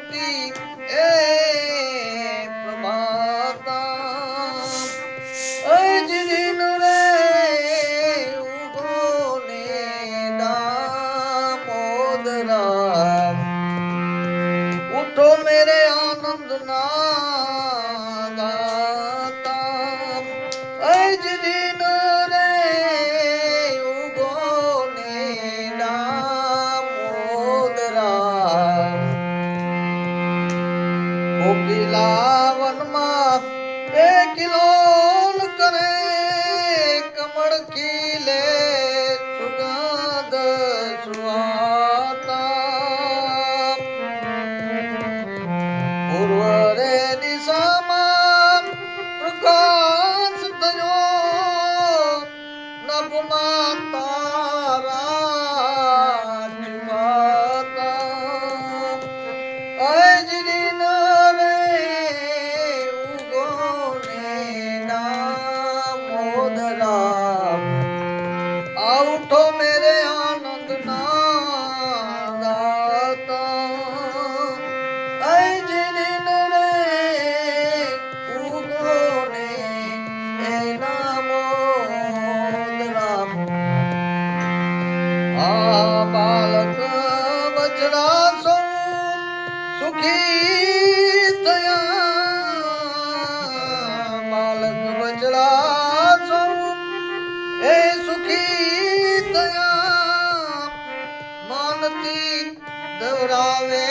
শক্তি 给喽 સદા સૌ સુખી થયા. બાલક બચડા સૌ એ સુખી થયા. માનતી દવરાવે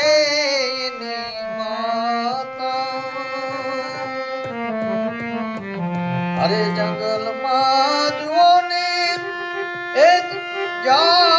અરે જંગલમાં જુઓ ને એ જા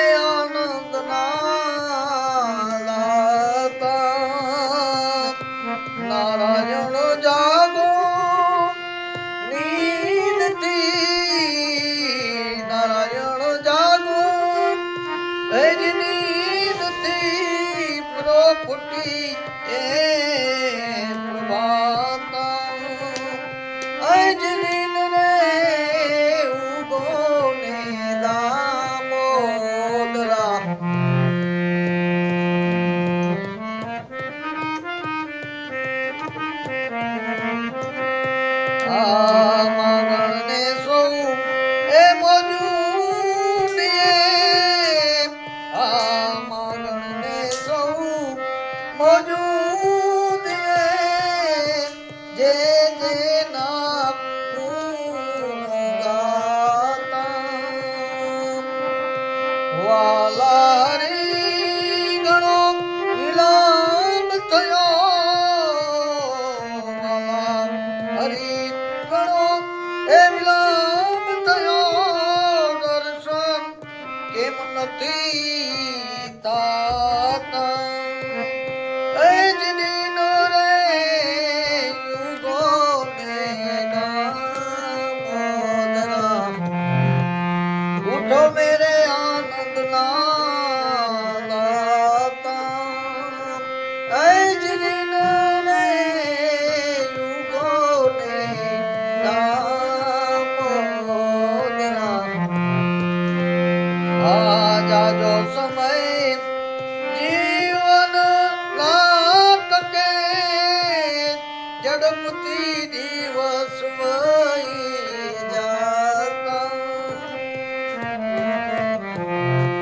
ಕೊಟ್ಟಿ ಏ ti.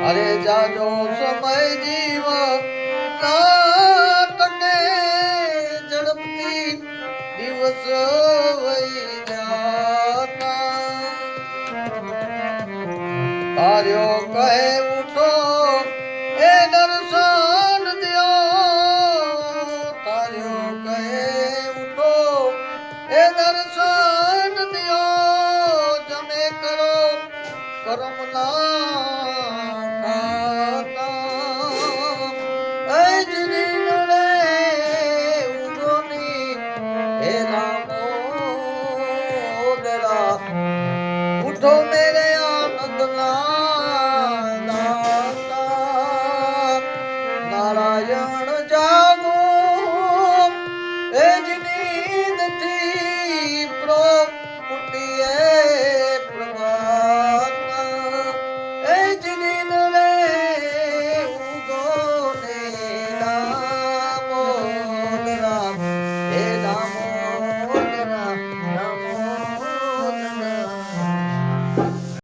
અરે જાજો સમય જીવ નાટકે ઝડપથી દિવસ વહી જાતા. તાર્યો કહેવું প্রথমে